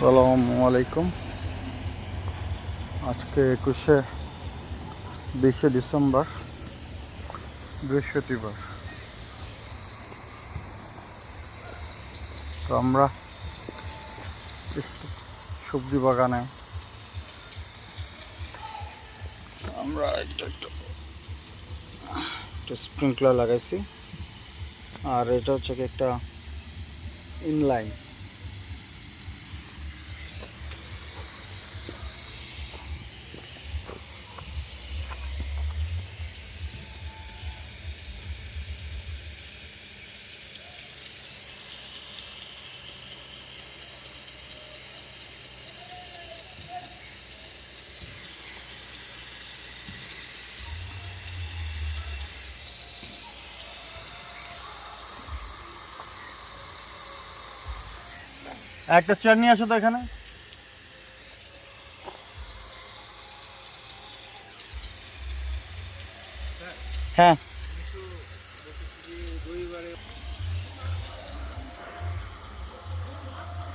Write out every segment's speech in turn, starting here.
আসসালামু আলাইকুম। আজকে একুশে বিশে ডিসেম্বর, বৃহস্পতিবার। তো আমরা সবজি বাগানে আমরা একটা একটু স্প্রিংকলার লাগাইছি। আর এটা হচ্ছে একটা ইনলাইন একটা চেয়ার নিয়ে আসো তো এখানে। হ্যাঁ।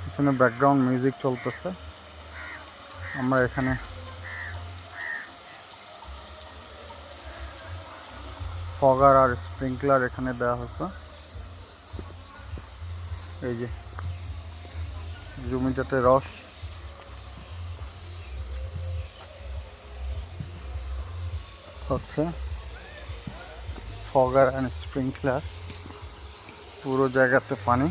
এখানে ব্যাকগ্রাউন্ড মিউজিক চলতেছে। আমরা এখানে ফগার আর স্প্রিংকলার এখানে দেওয়া হচ্ছে এই যে। জমিটাতে রস। হচ্ছে ফগার অ্যান্ড স্প্রিংকলার পুরো জায়গাতে পানি।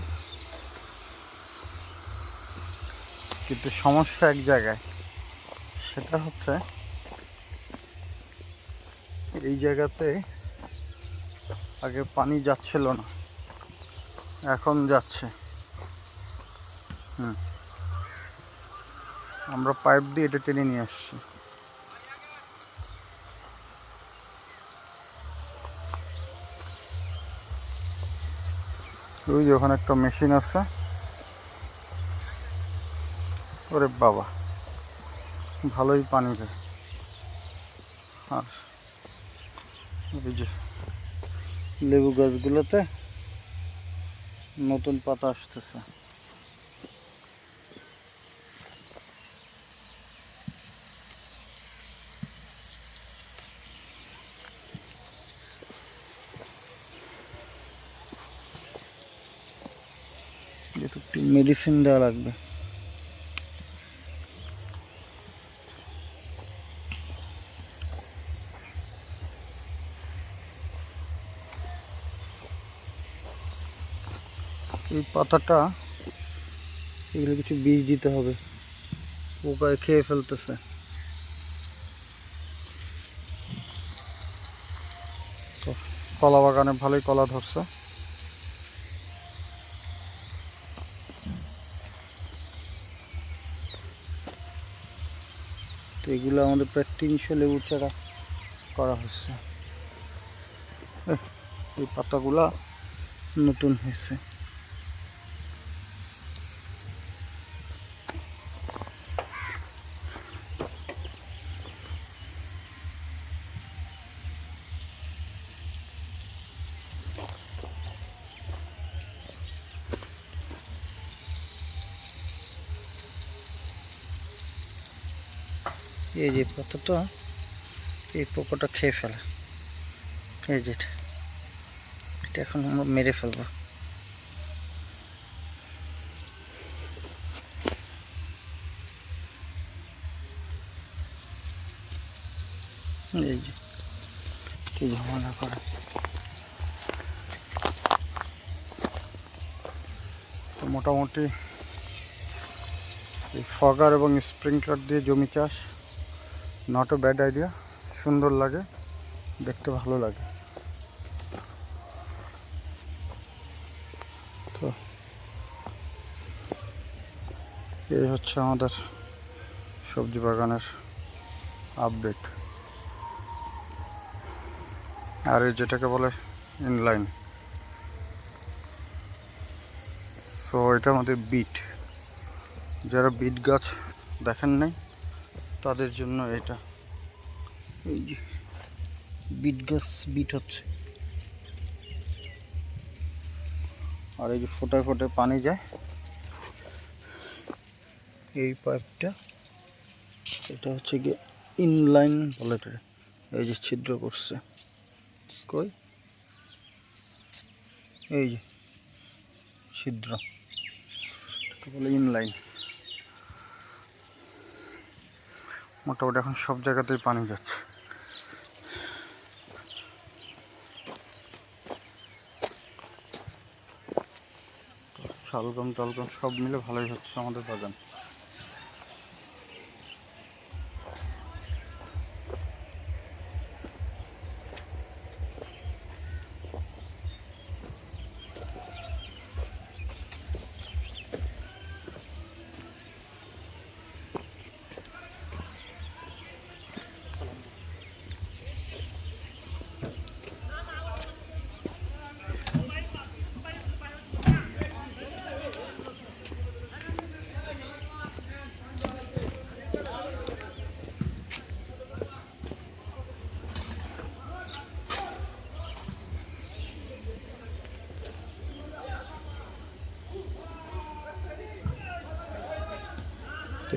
কিন্তু সমস্যা এক জায়গায়, সেটা হচ্ছে এই জায়গাতে আগে পানি যাচ্ছিল না, এখন যাচ্ছে। হুম। আমরা পাইপ দিয়ে এটা টেনে নিয়ে আসছি। ওই যে ওখানে একটা মেশিন আছে। ওরে বাবা, ভালোই পানি দেয়। আর এই যে লেবু গাছগুলোতে নতুন পাতা আসতেছে। একটু মেডিসিন দেওয়া লাগবে। এই পাতাটা, এগুলো কিছু বীজ দিতে হবে। পোকায় খেয়ে ফেলতেছে। তো কলা বাগানে ভালোই কলা ধরছে। তো এগুলো আমাদের প্রায় তিনশো লেবুর চারা করা হচ্ছে। এই পাতাগুলা নতুন হয়েছে। এই যে পাতাটা এই পোকাটা খেয়ে ফেলে। এই যেটা এটা এখন আমরা মেরে ফেলব। এই যে, কি ঝামেলা করে। তো মোটামুটি এই ফগার এবং স্প্রিংকলার দিয়ে জমি চাষ। নট এ ব্যাড আইডিয়া সুন্দর লাগে, দেখতে ভালো লাগে। তো, এই হচ্ছে আমাদের সবজি বাগানের আপডেট আর এই যেটাকে বলে ইনলাইন সো এটা আমাদের বিট যারা বিট গাছ দেখেন নাই তাদের জন্য এটা। এই যে, বিট গাছ, বিট হচ্ছে। আর এই যে ফোটায় ফোটায় পানি যায়। এই পাইপটা, এটা হচ্ছে গিয়ে ইনলাইন বলে এই যে ছিদ্র করছে। কই? এই যে, ছিদ্র। বলে ইনলাইন। মোটামুটি এখন সব জায়গাতেই পানি যাচ্ছে। শালগম টালগম সব মিলে ভালোই হচ্ছে আমাদের বাগান।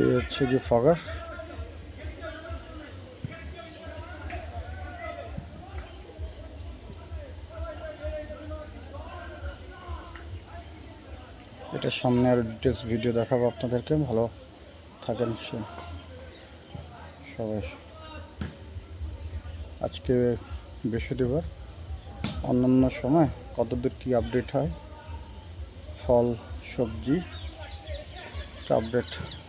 এই হচ্ছে যে ফগার এটা সামনে আর ডিটেলস ভিডিও দেখাবো আপনাদেরকে, ভালো থাকেন সে সবাই। আজকে বৃহস্পতিবার, অন্যান্য সময় কতদূর কী আপডেট হয়? ফল, সবজি আপডেট